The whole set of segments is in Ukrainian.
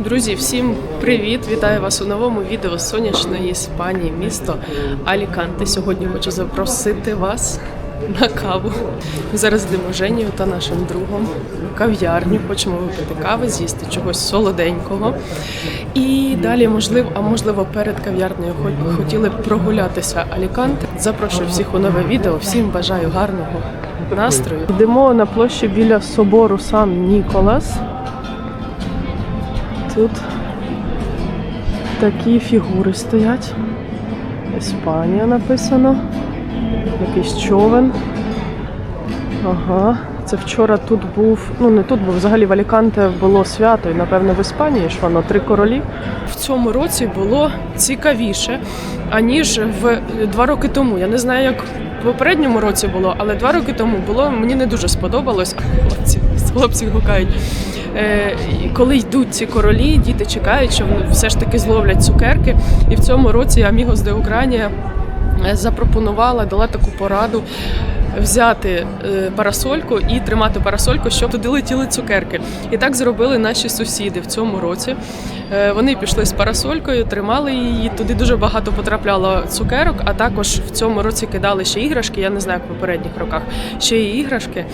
Друзі, всім привіт! Вітаю вас у новому відео з сонячної Іспанії, місто Аліканте. Сьогодні хочу запросити вас на каву. Зараз йдемо з Женєю та нашим другом в кав'ярню. Хочемо випити кави, з'їсти чогось солоденького. І далі, можливо, а можливо, перед кав'ярнею хо- хотіли б прогулятися Аліканте. Запрошую всіх у нове відео. Всім бажаю гарного настрою. Йдемо на площі біля собору Сан Ніколас. Тут такі фігури стоять. Іспанія написано. Якийсь човен. Ага. Це вчора тут був, ну не тут, бо взагалі в Аліканте було свято, і напевно в Іспанії що воно три королі. В цьому році було цікавіше, аніж в два роки тому. Я не знаю, як в попередньому році було, але два роки тому було мені не дуже сподобалось. Хлопці, хлопці гукають. Е, коли йдуть ці королі, діти чекають, що вони все ж таки зловлять цукерки. І в цьому році Амігос де Україна запропонувала, дала таку пораду взяти е, парасольку і тримати парасольку, щоб туди летіли цукерки. І так зробили наші сусіди в цьому році. Е, Вони пішли з парасолькою, тримали її. Туди дуже багато потрапляло цукерок, а також в цьому році кидали ще іграшки. Я не знаю, як в попередніх роках. Ще і іграшки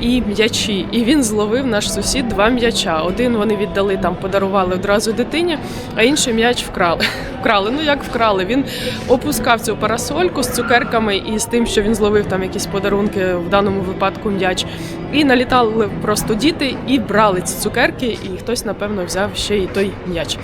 і м'ячі. І він зловив наш сусід два м'яча. Один вони віддали там, подарували одразу дитині, а інший м'яч вкрали. Вкрали. Ну як вкрали? Він опускав цю парасольку з цукерками і з тим, що він зловив там якісь подарунки, в даному випадку м'яч. І налітали просто діти і брали ці цукерки, і хтось, напевно, взяв ще і той м'яч.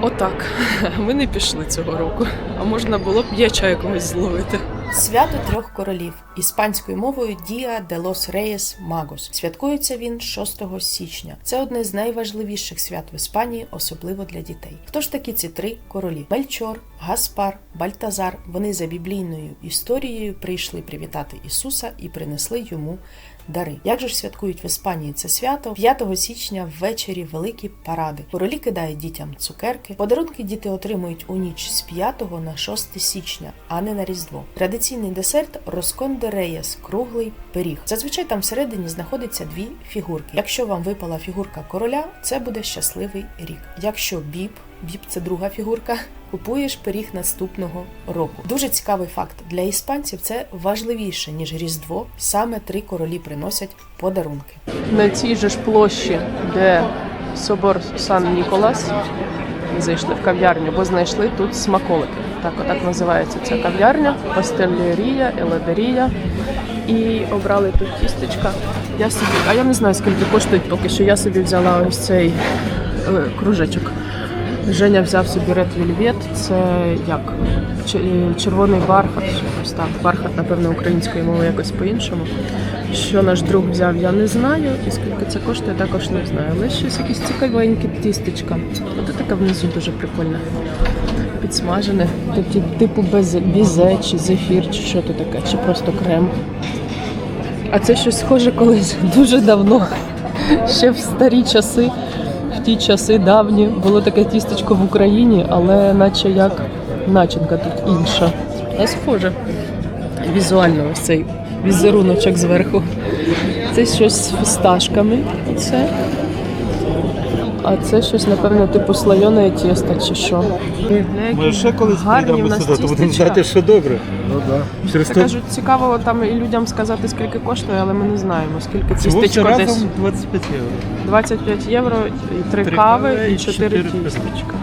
Отак. Ми не пішли цього року. А можна було б м'яча якогось зловити. Свято трьох королів іспанською мовою Діа де лос Рейес Магос. Святкується він 6 січня. Це одне з найважливіших свят в Іспанії, особливо для дітей. Хто ж такі ці три королі? Мельчор, Гаспар, Бальтазар. Вони за біблійною історією прийшли привітати Ісуса і принесли йому. Дари, як же ж святкують в Іспанії це свято? 5 січня ввечері великі паради. Королі кидають дітям цукерки. Подарунки діти отримують у ніч з 5 на 6 січня, а не на Різдво. Традиційний десерт Роскон Реєс – круглий пиріг. Зазвичай там всередині знаходиться дві фігурки. Якщо вам випала фігурка короля, це буде щасливий рік. Якщо біб, біб це друга фігурка, купуєш пиріг наступного року. Дуже цікавий факт для іспанців. Це важливіше ніж Різдво. Саме три королі приносять подарунки. На цій же ж площі, де собор Сан Ніколас, зайшли в кав'ярню, бо знайшли тут смаколики. Так, отак називається ця кав'ярня, пастелерія, еладерія. І обрали тут тістечка. Я собі, а я не знаю, скільки коштують поки що. Я собі взяла ось цей е, кружечок. Женя взяв собі Red Velvet, це як е, червоний бархат, ось так. Бархат, напевно, українською мовою якось по-іншому. Що наш друг взяв, я не знаю. І скільки це коштує, також не знаю. Але щось якісь цікавенькі тістечка. Ось така внизу дуже прикольна. Підсмажене. Такі, типу бізе чи зефір, чи що то таке, чи просто крем. А це щось схоже колись дуже давно. Ще в старі часи, ті часи давні, було таке тістечко в Україні, але наче як начинка тут інша. А схоже. Візуально ось цей візеруночок зверху. Це щось з фісташками. Оце. А це щось, напевно, типу слоєне тісто чи що. Ми ще колись гарні в прийдемо нас сюди, то будемо знати, що добре. Ну да. Через то кажу, цікаво там і людям сказати, скільки коштує, але ми не знаємо, скільки всього все тістечко десь. разом 25 євро. 25 євро, і 3 Три кави, і і 4 чотири тістечка.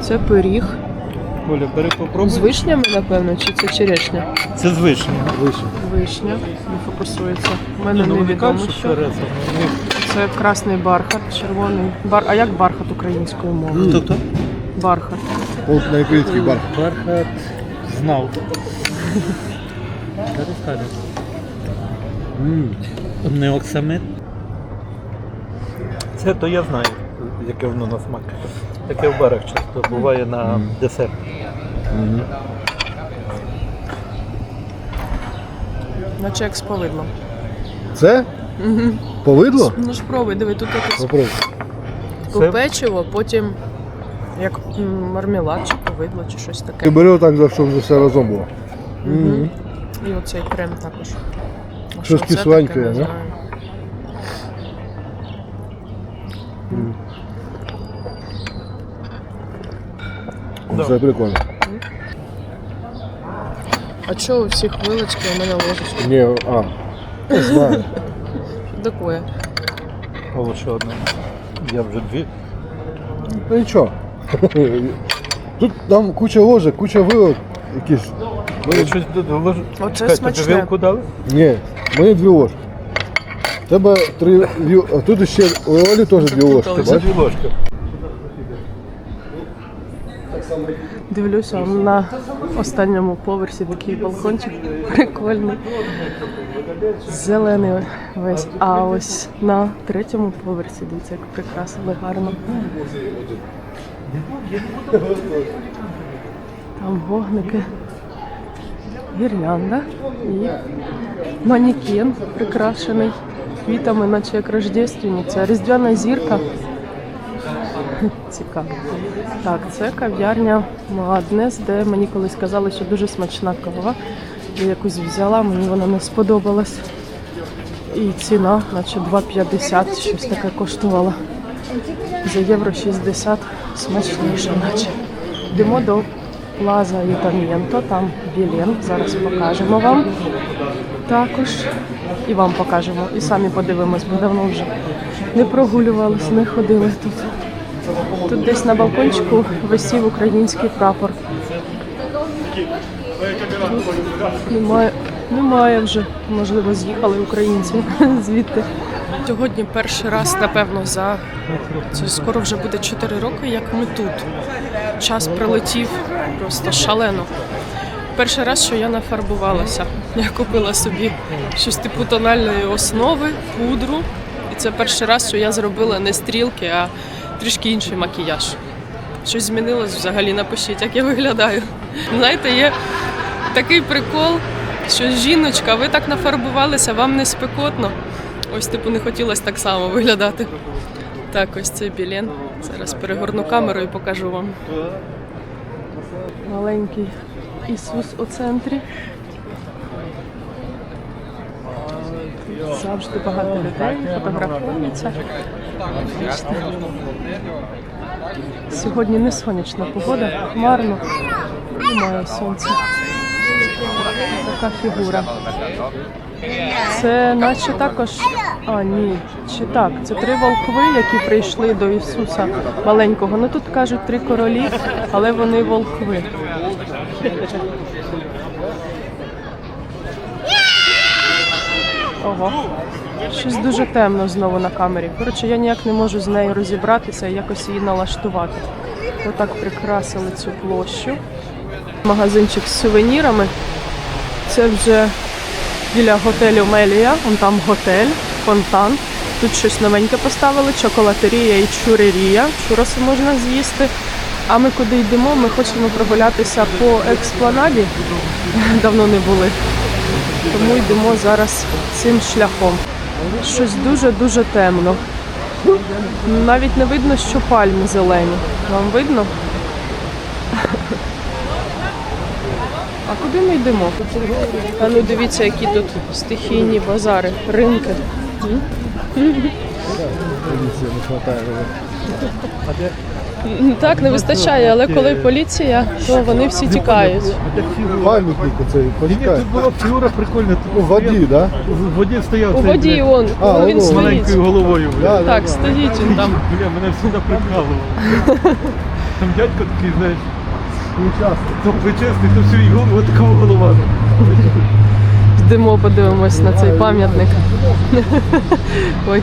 Це пиріг. Коля, бери попробуй. З вишнями, напевно, чи це черешня? Це з вишні. Вишня. Вишня. Не фокусується. У мене Ну, вони невідомо, кажуть, що що. Це Це красний бархат, червоний. Бар... А як бархат українською мовою? Хто хто? Бархат. От на український бар. Бархат знав. Зараз. Не оксамит. Це то я знаю, яке воно на смак. Таке в барах часто буває на десерт. Наче як з повидлом. Це? Повидло? Ну ж пробуй, диви, тут якесь Попробуй. типу Це- печиво, потім як м, мармелад чи повидло, чи щось Ти таке. бери отак, за щоб все разом було. Мгм. І оцей крем також. А Щось що це кисленьке, не да? знаю. Це прикольно. А чого у всіх вилочки, у мене ложечки? Ні, а, знаю. Такое. О, лише одне. Я вже дві. Ну нічого. Тут там куча ложок, куча вилок якісь. Ви щось туди ложите? Оце Чекай, тобі смачне. вилку дали? Ні, мені дві ложки. Тебе три віл... А тут ще у Олі теж дві ложки, Це бачиш? дві ложки. Дивлюся на останньому поверсі такий балкончик прикольний. Зелений весь. А ось на третьому поверсі, дивіться, як прикрасили гарно. Там вогники, гірлянда і манекен прикрашений квітами, наче як рождественниця. Різдвяна зірка. Цікаво. Так, це кав'ярня Маднес, де мені колись казали, що дуже смачна кава. Я якусь взяла, мені вона не сподобалась. І ціна, наче 2,50, щось таке коштувала. За євро 60 смачніше, наче. Йдемо до Плаза Ітамієнто, там білен, зараз покажемо вам. Також і вам покажемо. І самі подивимось, бо давно вже не прогулювались, не ходили тут. Тут десь на балкончику висів український прапор. Немає, немає вже. Можливо, з'їхали українці звідти. Сьогодні перший раз, напевно, за це скоро вже буде 4 роки, як ми тут. Час прилетів просто шалено. Перший раз, що я нафарбувалася. Я купила собі щось типу тональної основи, пудру. І це перший раз, що я зробила не стрілки, а трішки інший макіяж. Щось змінилось взагалі, напишіть, як я виглядаю. Знаєте, є такий прикол, що жіночка, ви так нафарбувалися, вам не спекотно. Ось, типу, не хотілося так само виглядати. Так, ось цей білен. Зараз перегорну камеру і покажу вам. Маленький Ісус у центрі. Завжди багато людей фотографуються. Сьогодні не сонячна погода, хмарно, немає сонця. Така фігура. Це наче також. А, ні, чи так? Це три волхви, які прийшли до Ісуса маленького. Ну тут кажуть три королі, але вони волхви. Ого. Щось дуже темно знову на камері. Коротше, я ніяк не можу з нею розібратися і якось її налаштувати. Отак прикрасили цю площу. Магазинчик з сувенірами. Це вже біля готелю Мелія. Вон там готель, фонтан. Тут щось новеньке поставили, чоколатерія і чурерія. Чуроси можна з'їсти. А ми куди йдемо? Ми хочемо прогулятися по експланаді. Давно не були. Тому йдемо зараз цим шляхом. Щось дуже-дуже темно. Навіть не видно, що пальми зелені. Вам видно? Ми йдемо? А ну дивіться, які тут стихійні базари, ринки. Поліція не. М, Так, не вистачає, але коли поліція, то вони всі тікають. Пам'ятник оцей, почекай. тут була фігура прикольна. У воді, так? В воді стояв У воді он, він з маленькою головою. Так, стоїть він там. Бля, мене все наприкалувало. Там дядько такий, знаєш, то плечесний, то всю голову, такого голова. Йдемо, подивимось на цей пам'ятник. Ой,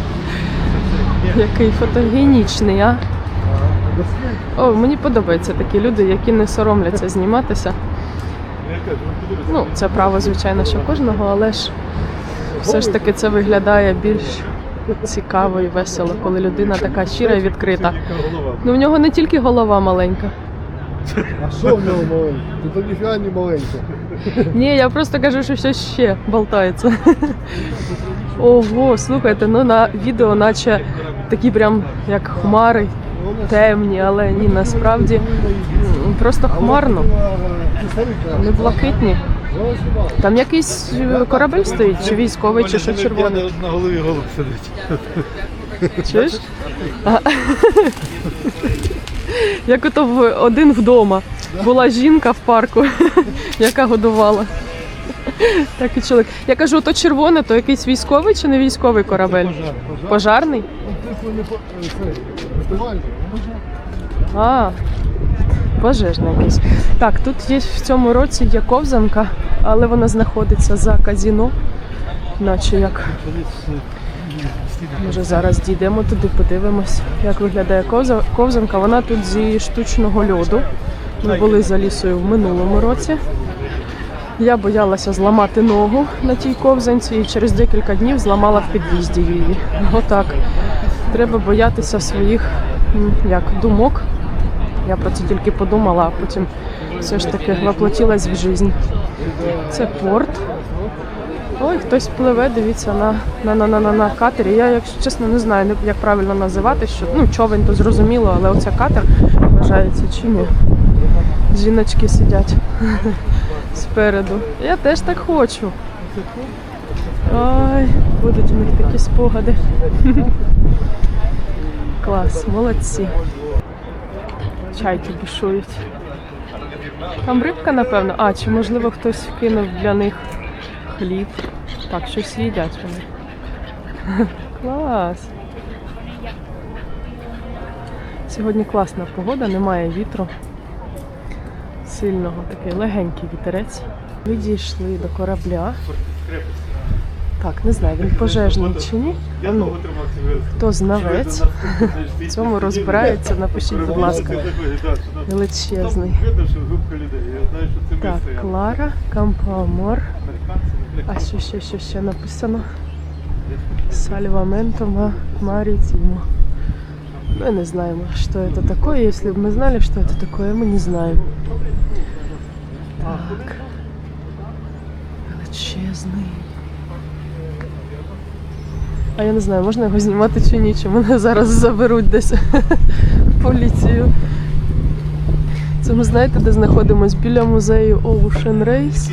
який фотогенічний, а? О, мені подобаються такі люди, які не соромляться зніматися. Ну, це право, звичайно, що кожного, але ж все ж таки це виглядає більш цікаво і весело, коли людина така щира і відкрита. Ну, в нього не тільки голова маленька. А що в нього маленьке? Тут ніфіга не маленьке. Ні, я просто кажу, що щось ще болтається. Ого, слухайте, ну на відео, наче такі прям як хмари темні, але ні, насправді просто хмарно, не блакитні. Там якийсь е, корабель стоїть, чи військовий, чи що червоний. На голові голуб сидить. Чуєш? Як ото в один вдома. Була жінка в парку, яка годувала. Так і чоловік. Я кажу, то червоне, то якийсь військовий чи не військовий корабель? Пожарний? По- е. А, пожежний якийсь. Так, тут є в цьому році є ковзанка, але вона знаходиться за казіно. Наче як. Може зараз дійдемо туди, подивимось, як виглядає ковзанка. Вона тут зі штучного льоду. Ми були за лісою в минулому році. Я боялася зламати ногу на тій ковзанці і через декілька днів зламала в під'їзді її. Отак. Треба боятися своїх як, думок. Я про це тільки подумала, а потім все ж таки воплотилась в життя. Це порт. Ой, хтось пливе, дивіться на, на, на, на, на, на катері. Я, якщо чесно, не знаю, як правильно називати, що ну, човен то зрозуміло, але оце катер вважається чи ні. Жіночки сидять спереду. Я теж так хочу. Ой, будуть у них такі спогади. Клас, молодці. Чайки бушують. Там рибка, напевно. А, чи можливо хтось кинув для них хліб. Так, щось їдять вони. Клас. Сьогодні класна погода, немає вітру. Сильного такий легенький вітерець. Ми дійшли до корабля. Так, не знаю, він пожежний чи ні. А ну, хто знавець в цьому розбирається, напишіть, будь ласка. Величезний. Видно, що групка людей. Я знаю, що це Так, ми стояли. Клара, Кампоамор. Американці, А що ще, що ще написано? Сальваменто ма- Маритимо. Мы не знаем, что это такое. Если бы мы знали, что это такое, мы не знаем. Так. Величезний. А я не знаю, можна його знімати чи ні, чи мене зараз заберуть десь в поліцію. Це ми знаєте, де знаходимось? Біля музею Ocean Race.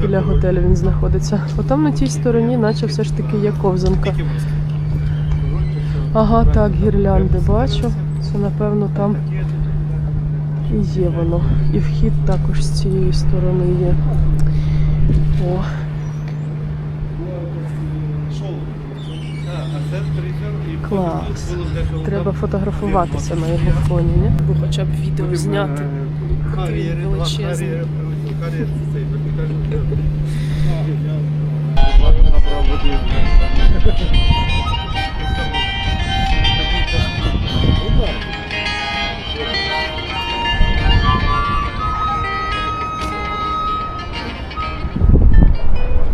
Біля готелю він знаходиться. Отам на тій стороні, наче все ж таки є ковзанка. Ага, так, гірлянди бачу. Це напевно там і є воно. І вхід також з цієї сторони є. О, клас. Треба фотографуватися на його фоні, ні? Або хоча б відео зняти. Такий величезний.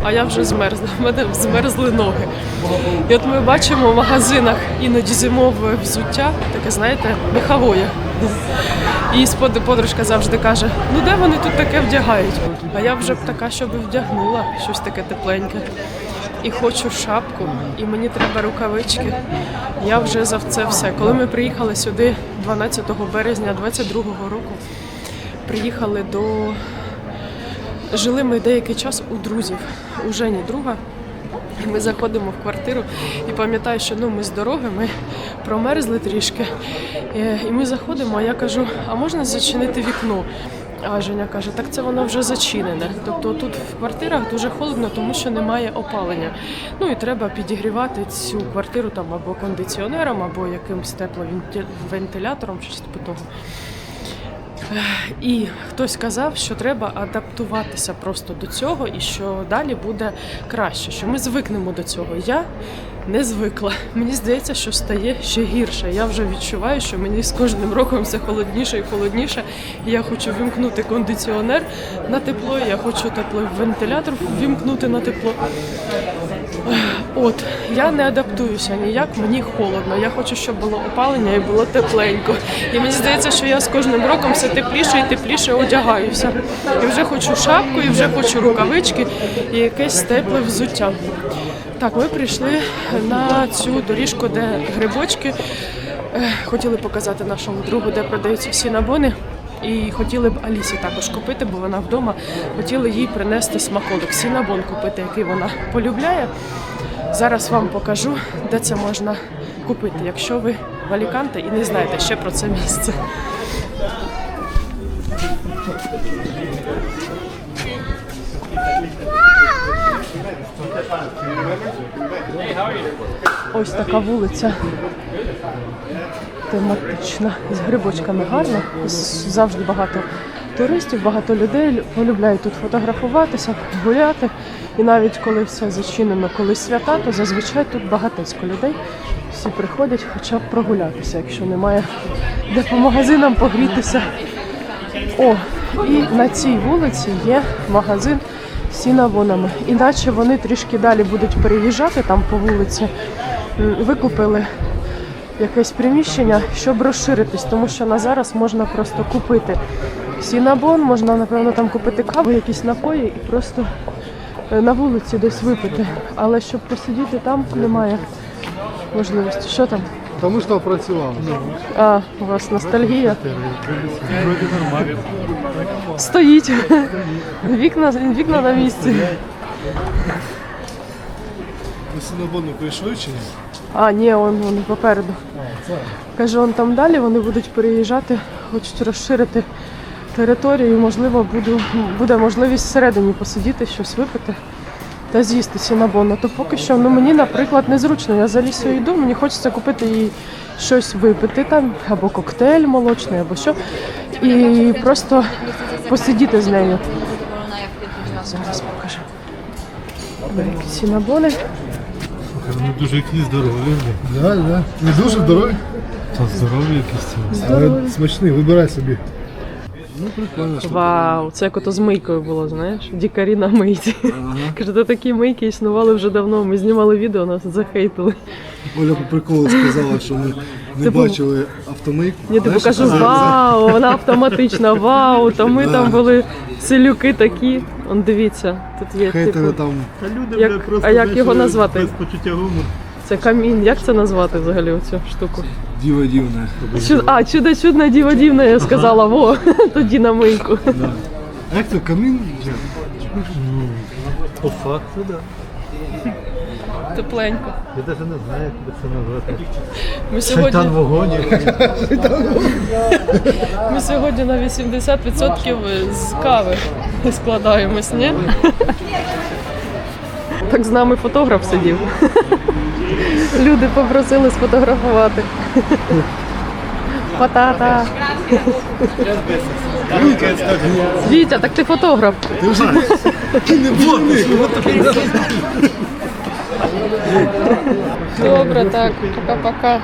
А я вже змерзла. В мене змерзли ноги. І от ми бачимо в магазинах іноді зимове взуття, таке, знаєте, меховое. І подружка завжди каже: ну де вони тут таке вдягають? А я вже б така, щоб вдягнула щось таке тепленьке. І хочу шапку, і мені треба рукавички. Я вже за це все. Коли ми приїхали сюди 12 березня 22-го року, приїхали до Жили ми деякий час у друзів, у Жені друга. Ми заходимо в квартиру і пам'ятаю, що ну, ми з дороги, ми промерзли трішки. Е, І ми заходимо, а я кажу, а можна зачинити вікно? А Женя каже, так це воно вже зачинене. Тобто тут в квартирах дуже холодно, тому що немає опалення. Ну і треба підігрівати цю квартиру там або кондиціонером, або якимсь тепловентилятором, щось типу того. І хтось сказав, що треба адаптуватися просто до цього, і що далі буде краще, що ми звикнемо до цього. Я не звикла. Мені здається, що стає ще гірше. Я вже відчуваю, що мені з кожним роком все холодніше і холодніше. Я хочу вімкнути кондиціонер на тепло, я хочу теплий вентилятор вімкнути на тепло. От, я не адаптуюся ніяк, мені холодно. Я хочу, щоб було опалення і було тепленько. І мені здається, що я з кожним роком все тепліше і тепліше одягаюся. І вже хочу шапку, і вже хочу рукавички і якесь тепле взуття. Так, ми прийшли на цю доріжку, де грибочки. Е, Хотіли показати нашому другу, де продаються всі набони. І хотіли б Алісі також купити, бо вона вдома. Хотіли їй принести смаколик, сінабон купити, який вона полюбляє. Зараз вам покажу, де це можна купити, якщо ви в Аліканте і не знаєте ще про це місце. Ось така вулиця тематична з грибочками гарна. Завжди багато туристів, багато людей полюбляють тут фотографуватися, гуляти. І навіть коли все зачинено, коли свята, то зазвичай тут багатецько людей. Всі приходять хоча б прогулятися, якщо немає де по магазинам погрітися. О, і на цій вулиці є магазин з сінабонами. Іначе вони трішки далі будуть переїжджати там по вулиці. Викупили якесь приміщення, щоб розширитись, тому що на зараз можна просто купити сінабон, можна, напевно, там купити каву, якісь напої і просто е, на вулиці десь випити. Але щоб посидіти там, немає можливості. Що там? Тому що працював. А, у вас ностальгія? Стоїть. Вікна, вікна на місці. Ви синобону прийшли чи ні? А, ні, он вони попереду. Каже, он там далі вони будуть переїжджати, хочуть розширити територію. Можливо, буду, буде можливість всередині посидіти, щось випити та з'їсти сінабон. То поки що ну, мені, наприклад, незручно. Я за лісою йду, мені хочеться купити їй щось випити там, або коктейль молочний, або що. І просто посидіти з нею. Зараз покажу. Сінабони. Вони дуже якісь здорові. Да, да. Не дуже здоровий, Та здорові якісь. але смачний, вибирай собі. Ну, прикольно. що Вау, це як ото з мийкою було, знаєш? Дікарі на мийці. Каже, то такі мийки існували вже давно. Ми знімали відео, нас захейтили. Оля по приколу сказала, що ми не Типу- бачили автомийку. Я типу Знаєш, кажу, вау, вона автоматична, вау, то ми Да. там були селюки такі. Он дивіться, тут є Хейтери типу. там Та люди, Як- просто а як знаєш, його назвати? Без почуття гумору. Це камінь. Як це назвати взагалі оцю штуку? діва дівна. Чу... А, чудо чудна діва дівна, я сказала, во, тоді на мийку. А як це камін? По факту, да. Тепленько. Я навіть не знаю, як би це назвати. Ми Шайтан сьогодні, в вогоні. ми сьогодні на 80% з кави складаємось, ні? Так з нами фотограф сидів. Люди попросили сфотографувати. Патата. Вітя, так ти фотограф. Добре, так, пока-пока.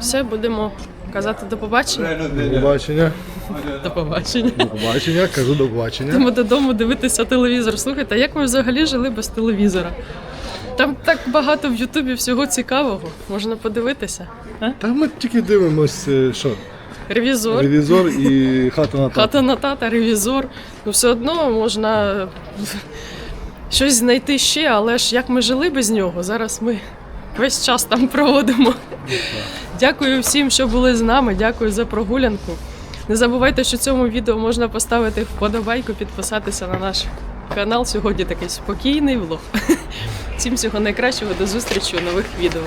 Все, будемо казати до побачення. До побачення. До побачення. До побачення, кажу до побачення. Йдемо додому дивитися телевізор. Слухайте, а як ми взагалі жили без телевізора? Там так багато в Ютубі всього цікавого. Можна подивитися. А? Та ми тільки дивимось, е, що Ревізор, ревізор і хата на тата. хата на тата, ревізор. Ну все одно можна щось знайти ще, але ж як ми жили без нього, зараз ми весь час там проводимо. Дякую всім, що були з нами. Дякую за прогулянку. Не забувайте, що цьому відео можна поставити вподобайку, підписатися на наш канал. Сьогодні такий спокійний влог. Всім всього найкращого, до зустрічі у нових відео.